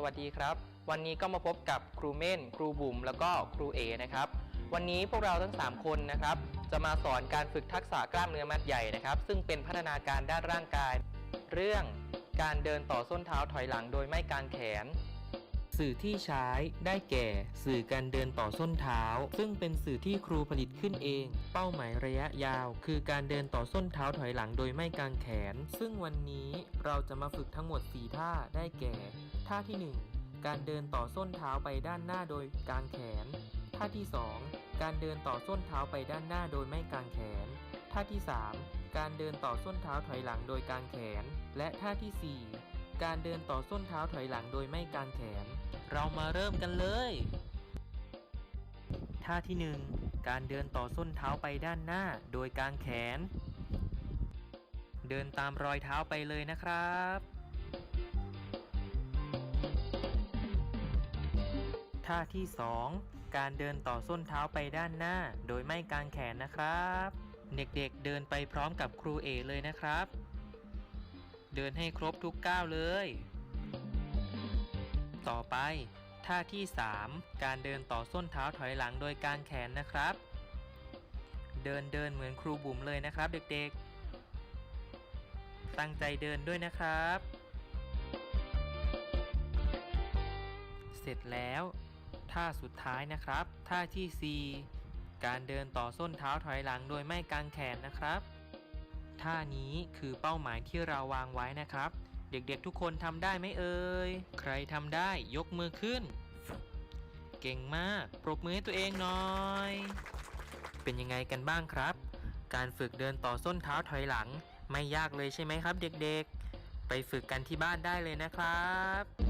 สวัสดีครับ วันนี้ก็มาพบกับครูเม่น ครูบุ๋มแล้วก็ครูเอนะครับ วันนี้พวกเราทั้ง 3 คนนะครับ จะมาสอนการฝึกทักษะกล้ามเนื้อมัดใหญ่นะครับ ซึ่งเป็นพัฒนาการด้านร่างกาย เรื่องการเดินต่อส้นเท้าถอยหลังโดยไม่กางแขน สื่อที่ใช้ได้แก่ สื่อการเดินต่อส้นเท้า ซึ่งเป็นสื่อที่ครูผลิตขึ้นเอง เป้าหมายระยะยาว คือการเดินต่อส้นเท้าถอยหลังโดยไม่กางแขน ซึ่งวันนี้เราจะมาฝึกทั้งหมด 4 ท่าได้แก่ ท่าที่ 1 การเดินต่อส้นเท้าไปด้านหน้าโดยกางแขน ท่าที่ 2 การเดินต่อส้นเท้าไปด้านหน้าโดยไม่กางแขน ท่าที่ 3 การเดินต่อส้นเท้าถอยหลังโดยกางแขน และท่าทีสี่4 การเดินต่อส้นเท้าถอยหลังโดยไม่กางแขน เรามาเริ่มกันเลย ท่าที่ 1 การเดินต่อส้นเท้าไปด้านหน้าโดยกางแขน เดินตามรอยเท้าไปเลยนะครับ ท่าที่ 2 การเดินต่อส้นเท้าไปด้านหน้าโดยไม่กางแขนนะครับ เด็กๆเดินไปพร้อมกับครูเอเลยนะครับ เดินให้ครบทุกก้าวเลย ต่อไป ท่าที่ 3 การเดินต่อส้นเท้าถอยหลังโดยกางแขนนะครับ เดินเดินเหมือนครูบุ๋มเลยนะครับเด็กๆ ตั้งใจเดินด้วยนะครับ เสร็จแล้วท่าสุดท้ายนะครับ ท่าที่ 4 การเดินต่อส้นเท้าถอยหลังโดยไม่กางแขนนะครับ ท่านี้คือเป้าหมายที่เราวางไว้นะครับ เด็กๆทุกคนทำได้ไหมเอ่ย ใครทำได้ยกมือขึ้น เก่งมาก ปรบมือให้ตัวเองหน่อย เป็นยังไงกันบ้างครับ การฝึกเดินต่อส้นเท้าถอยหลัง ไม่ยากเลยใช่ไหมครับ เด็กๆ ไปฝึกกันที่บ้านได้เลยนะครับ